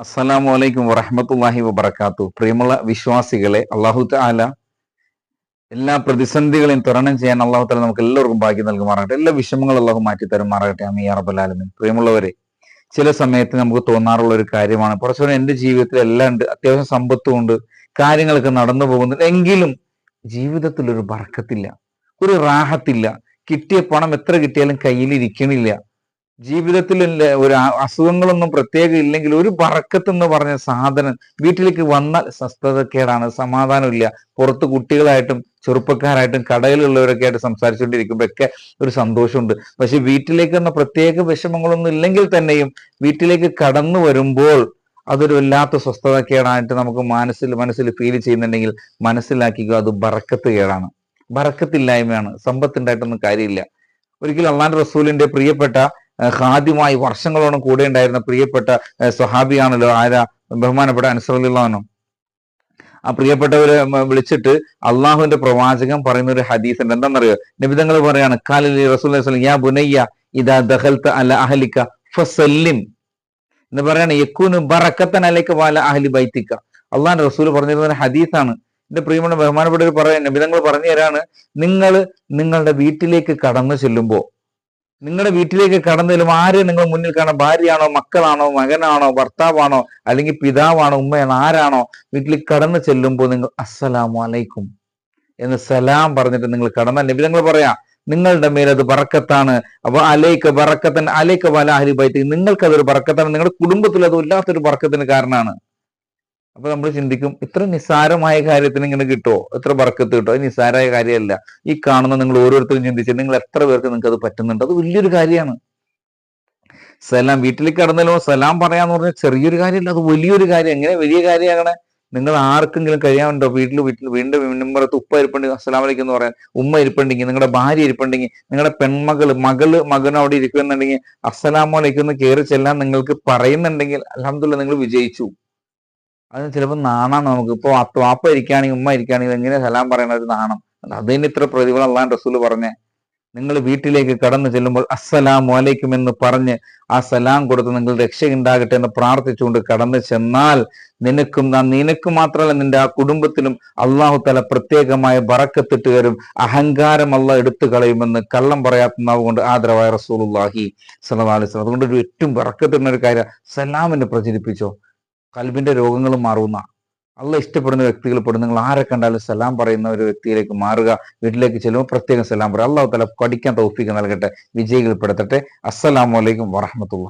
അസ്സലാമു അലൈക്കും വറഹമത്തല്ലാഹി വബർക്കാത്തു പ്രിയമുള്ള വിശ്വാസികളെ അള്ളാഹു താല എല്ലാ പ്രതിസന്ധികളെയും തരണം ചെയ്യാൻ അള്ളാഹു താല നമുക്ക് എല്ലാവർക്കും ഭാഗ്യം നൽകുമാറാകട്ടെ. എല്ലാ വിഷമങ്ങളും അള്ളാഹു മാറ്റി തരുമാറാകട്ടെ അമീ അറബലാലമിൻ പ്രിയമുള്ളവരെ ചില സമയത്ത് നമുക്ക് തോന്നാറുള്ള ഒരു കാര്യമാണ്. കുറച്ചുകൂടെ എന്റെ ജീവിതത്തിൽ എല്ലാം ഉണ്ട്. അത്യാവശ്യം സമ്പത്തും ഉണ്ട്. കാര്യങ്ങളൊക്കെ നടന്നു പോകുന്നുണ്ട് എങ്കിലും ജീവിതത്തിൽ ഒരു ബർക്കത്തില്ല. ഒരു റാഹത്തില്ല. കിട്ടിയ പണം എത്ര കിട്ടിയാലും കയ്യിൽ ഇരിക്കണില്ല. ജീവിതത്തിൽ ഒരു അസുഖങ്ങളൊന്നും പ്രത്യേകം ഇല്ലെങ്കിൽ ഒരു പറക്കത്ത് എന്ന് പറഞ്ഞ സാധനം വീട്ടിലേക്ക് വന്നാൽ സ്വസ്ഥതക്കേടാണ് സമാധാനമില്ല. പുറത്ത് കുട്ടികളായിട്ടും ചെറുപ്പക്കാരായിട്ടും കടയിലുള്ളവരൊക്കെ ആയിട്ട് സംസാരിച്ചുകൊണ്ടിരിക്കുമ്പോഴൊക്കെ ഒരു സന്തോഷമുണ്ട്. പക്ഷെ വീട്ടിലേക്ക് എന്ന പ്രത്യേക വിഷമങ്ങളൊന്നും ഇല്ലെങ്കിൽ തന്നെയും വീട്ടിലേക്ക് കടന്നു വരുമ്പോൾ അതൊരു വല്ലാത്ത സ്വസ്ഥതക്കേടായിട്ട് നമുക്ക് മനസ്സിൽ മനസ്സിൽ ഫീൽ ചെയ്യുന്നുണ്ടെങ്കിൽ മനസ്സിലാക്കിക്കുക അത് ബറക്കത്ത് കേടാണ്. ബറക്കത്തില്ലായ്മയാണ് സമ്പത്തുണ്ടായിട്ടൊന്നും കാര്യമില്ല. ഒരിക്കലും അള്ളാൻ റസൂലിന്റെ പ്രിയപ്പെട്ട ഏഹ് ഖാദിമായി വർഷങ്ങളോളം കൂടെ ഉണ്ടായിരുന്ന പ്രിയപ്പെട്ട സ്വഹാബിയാണല്ലോ ആരാ? ബഹുമാനപ്പെട്ട അനുസറുല്ലാനോ ആ പ്രിയപ്പെട്ടവരെ വിളിച്ചിട്ട് അള്ളാഹുവിന്റെ പ്രവാചകൻ പറയുന്ന ഒരു ഹദീസ് ഉണ്ട് എന്താണെന്നറിയോ നിബിതങ്ങൾ പറയാണ് കാലി റസൂൽ യാ ബുനയ്യ ഇതാ ദഹൽത്ത അല അഹലിക്ക ഫസല്ലിം. എന്ന് പറയാണ് യക്കൂന് ബറക്കത്തൻ അലൈക്ക വാല അഹലി ബൈത്തിക്ക അള്ളാഹിന്റെ റസൂൽ പറഞ്ഞിരുന്ന ഹദീസാണ്. എന്റെ പ്രിയമുള്ള ബഹുമാനപ്പെട്ടവർ പറയാൻ നിബിതങ്ങൾ പറഞ്ഞു തരാണ് നിങ്ങൾ നിങ്ങളുടെ വീട്ടിലേക്ക് കടന്നു ചെല്ലുമ്പോ നിങ്ങളുടെ വീട്ടിലേക്ക് കടന്നാലും ആരെയും ആരെ നിങ്ങൾ മുന്നിൽ കാണാം? ഭാര്യയാണോ മക്കളാണോ മകനാണോ ഭർത്താവാണോ അല്ലെങ്കിൽ പിതാവാണോ ഉമ്മയാണോ ആരാണോ? വീട്ടിൽ കടന്നു ചെല്ലുമ്പോൾ നിങ്ങൾ അസ്സലാമു അലൈക്കും എന്ന് സലാം പറഞ്ഞിട്ട് നിങ്ങൾ കടന്നാൽ നിങ്ങൾ പറയാം നിങ്ങളുടെ മേൽ അത് ബറക്കത്താണ്. അപ്പൊ അലൈക്ക ബറക്കത്തൻ അലൈക്ക വലാഹരി ബൈറ്റ് നിങ്ങൾക്കതൊരു ബറക്കത്താണ്. നിങ്ങളുടെ കുടുംബത്തിൽ അത് ഇല്ലാത്തൊരു ബറക്കത്തിന് കാരണമാണ്. അപ്പൊ നമ്മൾ ചിന്തിക്കും ഇത്ര നിസ്സാരമായ കാര്യത്തിന് ഇങ്ങനെ കിട്ടുമോ എത്ര വർക്കത്ത് കിട്ടുമോ നിസ്സാരമായ കാര്യമല്ല. ഈ കാണുന്ന നിങ്ങൾ ഓരോരുത്തരും ചിന്തിച്ചു നിങ്ങൾ എത്ര പേർക്ക് നിങ്ങൾക്ക് അത് പറ്റുന്നുണ്ട്? അത് വലിയൊരു കാര്യമാണ്. സലാം വീട്ടിലേക്ക് കടന്നല്ലോ സലാം പറയാന്ന് പറഞ്ഞാൽ ചെറിയൊരു കാര്യമല്ല അത് വലിയൊരു കാര്യം. എങ്ങനെ വലിയ കാര്യമാകണേ? നിങ്ങൾ ആർക്കെങ്കിലും കഴിയാനുണ്ടോ? വീട്ടിൽ വീട്ടിൽ വീണ്ടും മുമ്പറത്ത് ഉപ്പ ഇരിപ്പുണ്ടെങ്കിൽ അസ്സലാം വലൈക്കും എന്ന് പറയാൻ ഉമ്മ ഇരിപ്പുണ്ടെങ്കിൽ നിങ്ങളുടെ ഭാര്യ ഇരിപ്പുണ്ടെങ്കിൽ നിങ്ങളുടെ പെൺമകൾ മകൾ മകൻ അവിടെ ഇരിക്കുന്നുണ്ടെങ്കിൽ അസ്സലാമു അലൈക്കും എന്ന് കയറി ചെല്ലാൻ നിങ്ങൾക്ക് പറയുന്നുണ്ടെങ്കിൽ അലഹമുല്ല നിങ്ങൾ വിജയിച്ചു. അത് ചിലപ്പോൾ നാണാണ് നമുക്ക്. ഇപ്പോൾ വാപ്പ ഇരിക്കുകയാണെങ്കിൽ ഉമ്മ ഇരിക്കുകയാണെങ്കിൽ എങ്ങനെ സലാം പറയുന്ന ഒരു നാണം? അതിന് ഇത്ര പ്രതിഫലം അള്ളാൻ റസൂൽ പറഞ്ഞേ. നിങ്ങൾ വീട്ടിലേക്ക് കടന്നു ചെല്ലുമ്പോൾ അസ്സലാം വലൈക്കും എന്ന് പറഞ്ഞ് ആ സലാം കൊടുത്ത് നിങ്ങൾ രക്ഷയുണ്ടാകട്ടെ എന്ന് പ്രാർത്ഥിച്ചുകൊണ്ട് കടന്നു ചെന്നാൽ നിനക്കും നിനക്ക് മാത്രമല്ല നിന്റെ ആ കുടുംബത്തിലും അള്ളാഹു തല പ്രത്യേകമായ ബറക്കത്തിട്ട് വരും അഹങ്കാരം അല്ല എടുത്തു കളയുമെന്ന് കള്ളം പറയാത്ത നാവ് കൊണ്ട് ആദരവായ റസൂലുള്ളാഹി സല്ലല്ലാഹു അലൈഹി അതുകൊണ്ട് ഒരു ഏറ്റവും ബറക്കത്തിടുന്ന ഒരു കാര്യം സലാമിനെ പ്രചരിപ്പിച്ചോ. കൽബിന്റെ രോഗങ്ങൾ മാറുന്ന അല്ല ഇഷ്ടപ്പെടുന്ന വ്യക്തികൾ പെടും. നിങ്ങൾ ആരെ കണ്ടാലും സലാം പറയുന്ന ഒരു വ്യക്തിയിലേക്ക് മാറുക വീട്ടിലേക്ക് ചെല്ലുമ്പോൾ പ്രത്യേകം സലാം പറയുക അള്ളാഹു തല പഠിക്കാൻ തൗഫീക്ക് നൽകട്ടെ വിജയികൾ പെടുത്തട്ടെ. അസ്സലാമലൈക്കും വറഹമത്തുള്ള